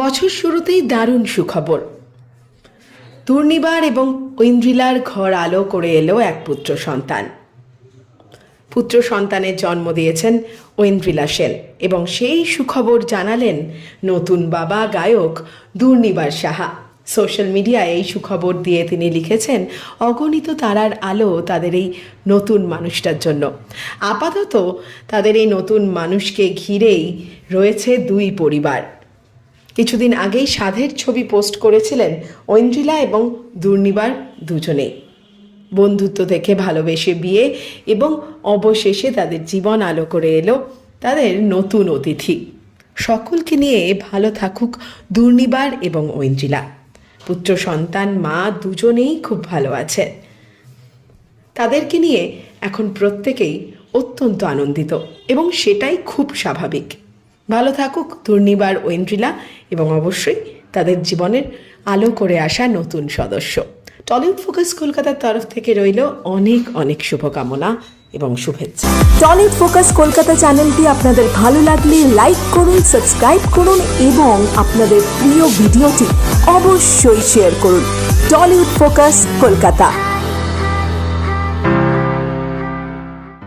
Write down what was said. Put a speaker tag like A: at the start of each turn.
A: বছর শুরুতেই দারুণ সুখবর। দুর্নিবার এবং ঐন্দ্রিলার ঘর আলো করে এলো এক পুত্র সন্তান। পুত্র সন্তানের জন্ম দিয়েছেন ঐন্দ্রিলা সেন এবং সেই সুখবর জানালেন নতুন বাবা গায়ক দুর্নিবার সাহা। সোশ্যাল মিডিয়ায় এই সুখবর দিয়ে তিনি লিখেছেন, অগণিত তারার আলো তাদের এই নতুন মানুষটার জন্য। আপাতত তাদের এই নতুন মানুষকে ঘিরেই রয়েছে দুই পরিবার। কিছুদিন আগেই সাধের ছবি পোস্ট করেছিলেন ঐন্দ্রিলা এবং দুর্নিবার দুজনেই বন্ধুত্ব থেকে ভালোবেসে বিয়ে এবং অবশেষে তাদের জীবন আলো করে এলো তাদের নতুন অতিথি। সকলকে নিয়ে ভালো থাকুক দুর্নিবার এবং ঐন্দ্রিলা। পুত্র, সন্তান, মা দুজনেই খুব ভালো আছেন। তাদেরকে নিয়ে এখন প্রত্যেকেই অত্যন্ত আনন্দিত এবং সেটাই খুব স্বাভাবিক। ভালো থাকুক, দুর্নিবার ঐন্দ্রিলা এবং অবশ্যই তাদের জীবনের আলো করে আসা নতুন সদস্য। টলিউড ফোকাস কলকাতার তরফ থেকে রইল অনেক অনেক শুভকামনা এবং শুভেচ্ছা।
B: টলিউড ফোকাস কলকাতা চ্যানেলটি আপনাদের ভালো লাগলে লাইক করুন, সাবস্ক্রাইব করুন, এবং আপনাদের প্রিয় ভিডিওটি অবশ্যই শেয়ার করুন। Tollywood focus Kolkata.